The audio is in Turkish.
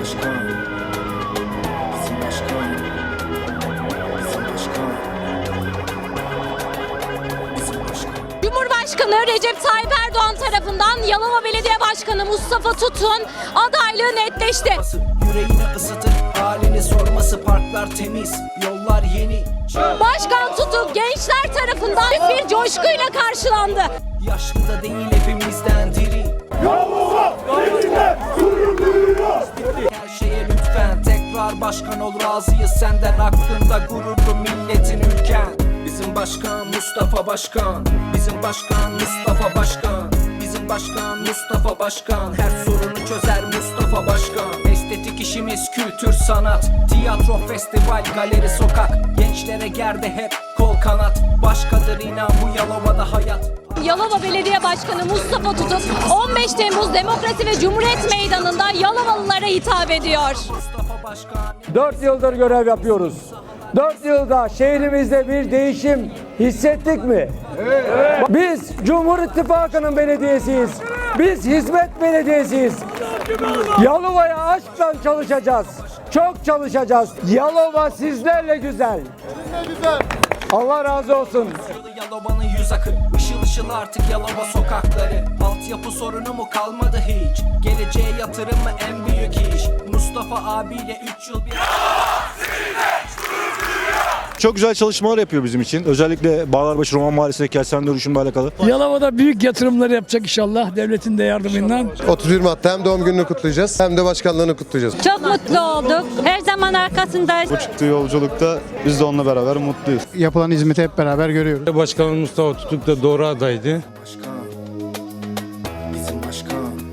başkan Bizim başkan Bizim başkan Bizim başkan Cumhurbaşkanı Recep Tayyip Erdoğan tarafından Yalova Belediye Başkanı Mustafa Tutun adaylığı netleşti. Yüreğini ısıtır halini sorması Parklar temiz yollar yeni Başkan Tutuk gençler tarafından büyük bir coşkuyla karşılandı. Yaşlı da değil hepimizden diri tekrar başkan ol razıyız senden aklında gururlu milletin ülken. Bizim başkan Mustafa Başkan Bizim başkan Mustafa Başkan. Bizim başkan Mustafa Başkan Her sorunu çözer Mustafa Başkan. Estetik işimiz kültür sanat Tiyatro festival galeri sokak. Gençlere gerdi hep kol kanat. Başkadır inan bu Yalova'da hayat Yalova Belediye Başkanı Mustafa Tutuk 15 Temmuz Demokrasi ve Cumhuriyet Meydanı'nda Yalovalılara hitap ediyor. Mustafa Başkan 4 yıldır görev yapıyoruz. 4 yılda şehrimizde bir değişim hissettik mi? Evet. Biz Cumhur İttifakı'nın belediyesiyiz. Biz hizmet belediyesiyiz. Yalova'ya aşkla çalışacağız. Çok çalışacağız. Yalova sizlerle güzel. Allah razı olsun. Yalova'nın yüz akı. Işıl ışıl artık Yalova sokakları. Altyapı sorunu mu kalmadı hiç? Geleceğe yatırım mı en büyük iş? Mustafa abiyle 3 yıl bir Çok güzel çalışmalar yapıyor bizim için. Özellikle Bağlarbaşı Roman Mahallesi'ndeki kentsel dönüşümle alakalı. Yalova'da büyük yatırımlar yapacak inşallah devletin de yardımıyla. 31 Mart'ta hem doğum gününü kutlayacağız hem de başkanlığını kutlayacağız. Çok mutlu olduk. Her zaman arkasındayız. Bu çıktığı yolculukta biz de onunla beraber mutluyuz. Yapılan hizmeti hep beraber görüyoruz. Başkanımız Mustafa Tutuk da doğru adaydı. Başkan Bizim başkan Bizim başkan Bizim başkan